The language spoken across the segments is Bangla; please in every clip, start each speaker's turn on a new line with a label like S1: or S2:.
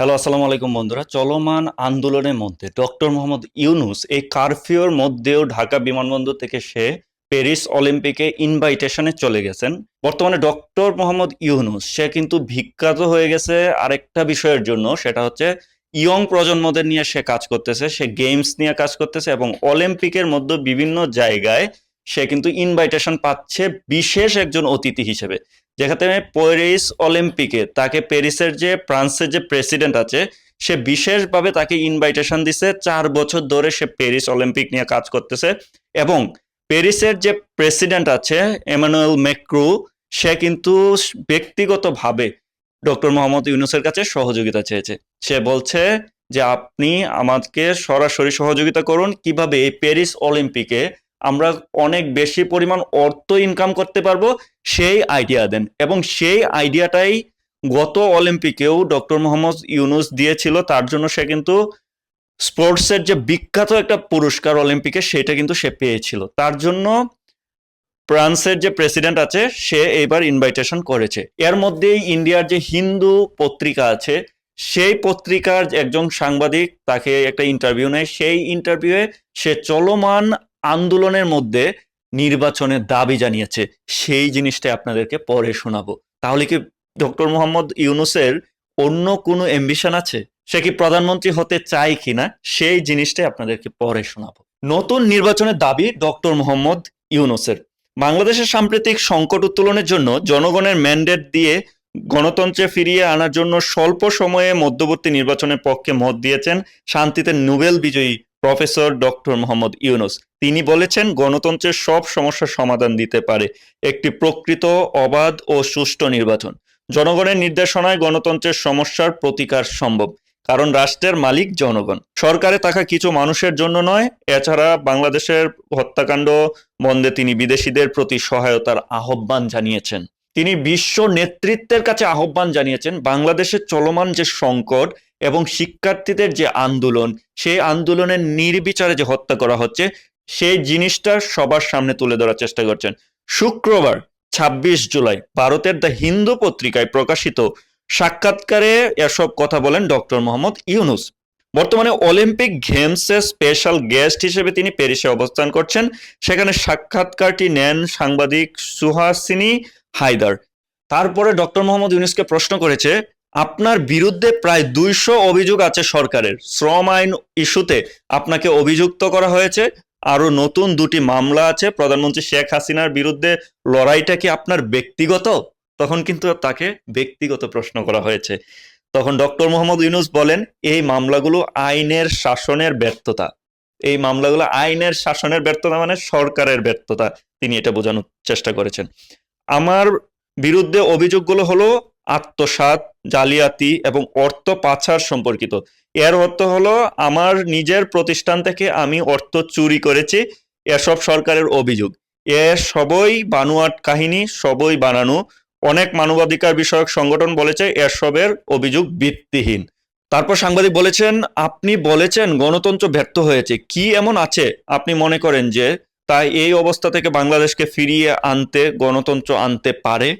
S1: হ্যালো, আসসালামু আলাইকুম বন্ধুরা। চলমান আন্দোলনের মধ্যে ডক্টর মোহাম্মদ ইউনুস এই কারফিউর মধ্যেও ঢাকা বিমানবন্দর থেকে সে প্যারিস অলিম্পিকে ইনভাইটেশনে চলে গেছেন। বর্তমানে ডক্টর মোহাম্মদ ইউনুস, সে কিন্তু বিখ্যাত হয়ে গেছে আরেকটা বিষয়ের জন্য, সেটা হচ্ছে ইয়ং প্রজন্মদের নিয়ে সে কাজ করতেছে, সে গেমস নিয়ে কাজ করতেছে এবং অলিম্পিকের মধ্যে বিভিন্ন জায়গায় সে কিন্তু ইনভাইটেশন পাচ্ছে বিশেষ একজন অতিথি হিসেবে। যেখানে প্যারিস অলিম্পিকে, তাকে প্যারিসের যে, ফ্রান্সের যে প্রেসিডেন্ট আছে, সে বিশেষভাবে তাকে ইনভাইটেশন দিছে। চার বছর ধরে সে প্যারিস অলিম্পিক নিয়ে কাজ করতেছে এবং প্যারিসের যে প্রেসিডেন্ট আছে, এমানুয়েল ম্যাক্রু, সে কিন্তু ব্যক্তিগতভাবে ডক্টর মোহাম্মদ ইউনুসের কাছে সহযোগিতা চেয়েছে। সে বলছে যে, আপনি আমাকে সরাসরি সহযোগিতা করুন। কীভাবে এই প্যারিস অলিম্পিকে আমরা অনেক বেশি পরিমাণ অর্থ ইনকাম করতে পারব সেই আইডিয়া দেন। এবং সেই আইডিয়াটাই গত অলিম্পিকেও ডক্টর মোহাম্মদ ইউনুস দিয়েছিল, তার জন্য সে কিন্তু স্পোর্টসের যে বিখ্যাত একটা পুরস্কার অলিম্পিকে সেটা কিন্তু সে পেয়েছিল। তার জন্য ফ্রান্সের যে প্রেসিডেন্ট আছে, সে এইবার ইনভাইটেশন করেছে। এর মধ্যেই ইন্ডিয়ার যে হিন্দু পত্রিকা আছে, সেই পত্রিকার একজন সাংবাদিক তাকে একটা ইন্টারভিউ নেয়। সেই ইন্টারভিউয়ে সে চলমান আন্দোলনের মধ্যে নির্বাচনের দাবি জানিয়েছে। সেই জিনিসটা আপনাদেরকে পরে শোনাবো। তাহলে কি ডক্টর মোহাম্মদ ইউনুসের অন্য কোনো অ্যাম্বিশন আছে? সে কি প্রধানমন্ত্রী হতে চায় কিনা? সেই জিনিসটাই আপনাদেরকে পরে শোনাবো। নতুন নির্বাচনের দাবি ডক্টর মোহাম্মদ ইউনুসের। বাংলাদেশের সাম্প্রতিক সংকট উত্তোলনের জন্য জনগণের ম্যান্ডেট দিয়ে গণতন্ত্রে ফিরিয়ে আনার জন্য স্বল্প সময়ে মধ্যবর্তী নির্বাচনের পক্ষে মত দিয়েছেন শান্তিতে নোবেল বিজয়ী প্রফেসর ডক্টর মোহাম্মদ ইউনুস। তিনি বলেছেন, গণতন্ত্রের সব সমস্যার সমাধান দিতে পারে একটি প্রকৃত, অবাধ ও সুষ্ঠু নির্বাচন। জনগণের নির্দেশনায় গণতন্ত্রের সমস্যার প্রতিকার সম্ভব, কারণ রাষ্ট্রের মালিক জনগণ। সরকারে থাকা কিছু মানুষের জন্য নয়, এছাড়া বাংলাদেশের হত্যাকাণ্ড বন্ধে তিনি বিদেশিদের প্রতি সহায়তার আহ্বান জানিয়েছেন। তিনি বিশ্ব নেতৃত্বের কাছে আহ্বান জানিয়েছেন, বাংলাদেশের চলমান যে সংকট এবং শিক্ষার্থীদের যে আন্দোলন, সেই আন্দোলনের নির্বিচারে যে হত্যা করা হচ্ছে, সেই জিনিসটা সবার সামনে তুলে ধরার চেষ্টা করছেন। শুক্রবার, ছাব্বিশ জুলাই, ভারতের দ্য হিন্দু পত্রিকায় প্রকাশিত সাক্ষাৎকারে এসব কথা বলেন ডক্টর মোহাম্মদ ইউনুস। বর্তমানে অলিম্পিক গেমসের স্পেশাল গেস্ট হিসেবে তিনি প্যারিসে অবস্থান করছেন। সেখানে সাক্ষাৎকারটি নেন সাংবাদিক সুহাসিনী হায়দার। তারপরে ডক্টর মোহাম্মদ ইউনুসকে প্রশ্ন করেছে আপনার বিরুদ্ধে প্রায় দুইশো অভিযোগ আছে সরকারের। শ্রম আইন ইস্যুতে আপনাকে অভিযুক্ত করা হয়েছে। আরও নতুন দুটি মামলা আছে। প্রধানমন্ত্রী শেখ হাসিনার বিরুদ্ধে লড়াইটা কি আপনার ব্যক্তিগত? তখন কিন্তু তাকে ব্যক্তিগত প্রশ্ন করা হয়েছে। তখন ডক্টর মোহাম্মদ ইউনুস বলেন, এই মামলাগুলো আইনের শাসনের ব্যর্থতা। এই মামলাগুলো আইনের শাসনের ব্যর্থতা মানে সরকারের ব্যর্থতা। তিনি এটা বোঝানোর চেষ্টা করেছেন। আমার বিরুদ্ধে অভিযোগগুলো হলো আত্মসাৎ, জালিয়াতি এবং অর্থ পাচার সম্পর্কিত। এর অর্থ হলো, আমার নিজের প্রতিষ্ঠান থেকে আমি অর্থ চুরি করেছি এসব সরকারের অভিযোগ। এ সবই বানুয়াট কাহিনী, সবই বানানো। অনেক মানবাধিকার বিষয়ক সংগঠন বলেছে এসবের অভিযোগ ভিত্তিহীন। তারপর সাংবাদিক বলেছেন, আপনি বলেছেন গণতন্ত্র ব্যর্থ হয়েছে, কি এমন আছে? আপনি মনে করেন যে, তাই এই অবস্থা থেকে বাংলাদেশকে ফিরিয়ে আনতে, গণতন্ত্র আনতে পারে?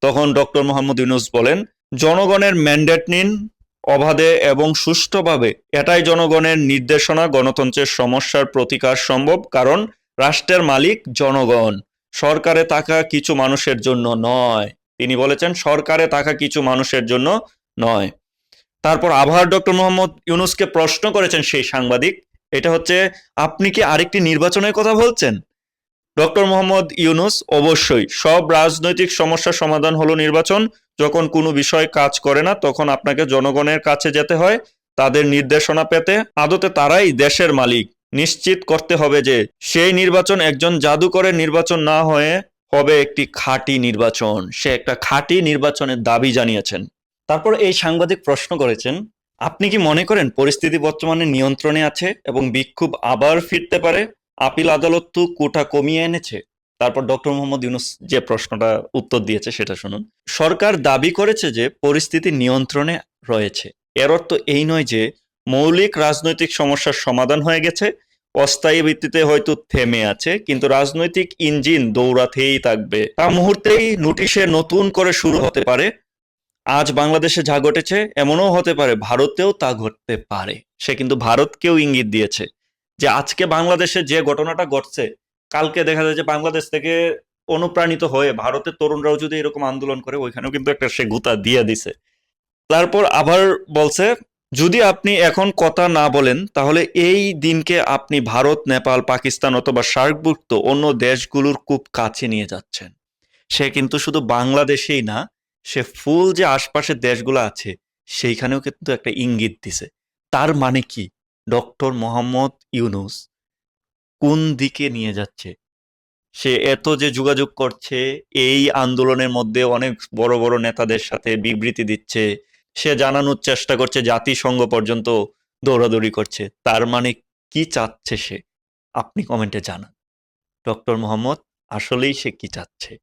S1: তখন ডক্টর মোহাম্মদ ইউনুস বলেন, জনগণের ম্যান্ডেট নিন অবাধে এবং সুষ্ঠুভাবে। এটাই জনগণের নির্দেশনা। গণতন্ত্রের সমস্যার প্রতিকার সম্ভব, কারণ রাষ্ট্রের মালিক জনগণ। সরকারে থাকা কিছু মানুষের জন্য নয়। তিনি বলেছেন, সরকারে থাকা কিছু মানুষের জন্য নয়। তারপর আবার ডক্টর মোহাম্মদ ইউনুসকে প্রশ্ন করেছেন সেই সাংবাদিক। এটা হচ্ছে, আপনি কি আরেকটি নির্বাচনের কথা বলছেন? ডক্টর মোহাম্মদ ইউনুস অবশ্যই সব রাজনৈতিক সমস্যার সমাধান হলো নির্বাচন। যখন কোনো বিষয় কাজ করে না, তখন আপনাকে জনগণের কাছে যেতে হয়, তাদের নির্দেশনা পেতে। আদতে তারাই দেশের মালিক। নিশ্চিত করতে হবে যে, সেই নির্বাচন একজন জাদুকরের নির্বাচন না হয়ে হবে একটি খাঁটি নির্বাচন। সে একটা খাঁটি নির্বাচনের দাবি জানিয়েছেন। তারপর এই সাংবাদিক প্রশ্ন করেছেন, আপনি কি মনে করেন পরিস্থিতি বর্তমানে নিয়ন্ত্রণে আছে এবং বিক্ষোভ আবার ফিরতে পারে? আপিল আদালত তো কোটা কমিয়ে এনেছে। তারপর ডক্টর মোহাম্মদ ইউনুস যে প্রশ্নটা উত্তর দিয়েছে সেটা শুনুন। সরকার দাবি করেছে যে পরিস্থিতি নিয়ন্ত্রণে রয়েছে। এর অর্থ এই নয় যে মৌলিক রাজনৈতিক সমস্যার সমাধান হয়ে গেছে, অস্থায়ী ভিত্তিতে হয়তো থেমে আছে, কিন্তু রাজনৈতিক ইঞ্জিন দৌড়াতেই থাকবে। তা মুহূর্তেই নোটিশে নতুন করে শুরু হতে পারে। আজ বাংলাদেশে যা ঘটেছে, এমনও হতে পারে, ভারতেও তা ঘটতে পারে। সে কিন্তু ভারতকেও ইঙ্গিত দিয়েছে। যে আজকে বাংলাদেশে যে ঘটনাটা ঘটছে, কালকে দেখা যায় যে বাংলাদেশ থেকে অনুপ্রাণিত হয়ে ভারতের তরুণরাও যদি এরকম আন্দোলন করে, ওইখানেও কিন্তু একটা সে গুতা দিয়ে দিছে। তারপর আবার বলছে, যদি আপনি এখন কথা না বলেন, তাহলে এই দিনকে আপনি ভারত, নেপাল, পাকিস্তান অথবা সার্কভুক্ত অন্য দেশগুলোর খুব কাছে নিয়ে যাচ্ছেন। সে কিন্তু শুধু বাংলাদেশেই না, সে ফুল যে আশপাশের দেশগুলো আছে, সেইখানেও কিন্তু একটা ইঙ্গিত দিছে। তার মানে কি? ডক্টর মোহাম্মদ ইউনুস কোন দিকে নিয়ে যাচ্ছে? সে এত যে যোগাযোগ করছে, এই আন্দোলনের মধ্যে অনেক বড় বড় নেতাদের সাথে বিবৃতি দিচ্ছে, সে জানানোর চেষ্টা করছে জাতিসংঘ পর্যন্ত দৌড়াদৌড়ি করছে, তার মানে কি চাচ্ছে সে? আপনি কমেন্টে জানান। ডক্টর মোহাম্মদ, আসলেই সে কি চাচ্ছে?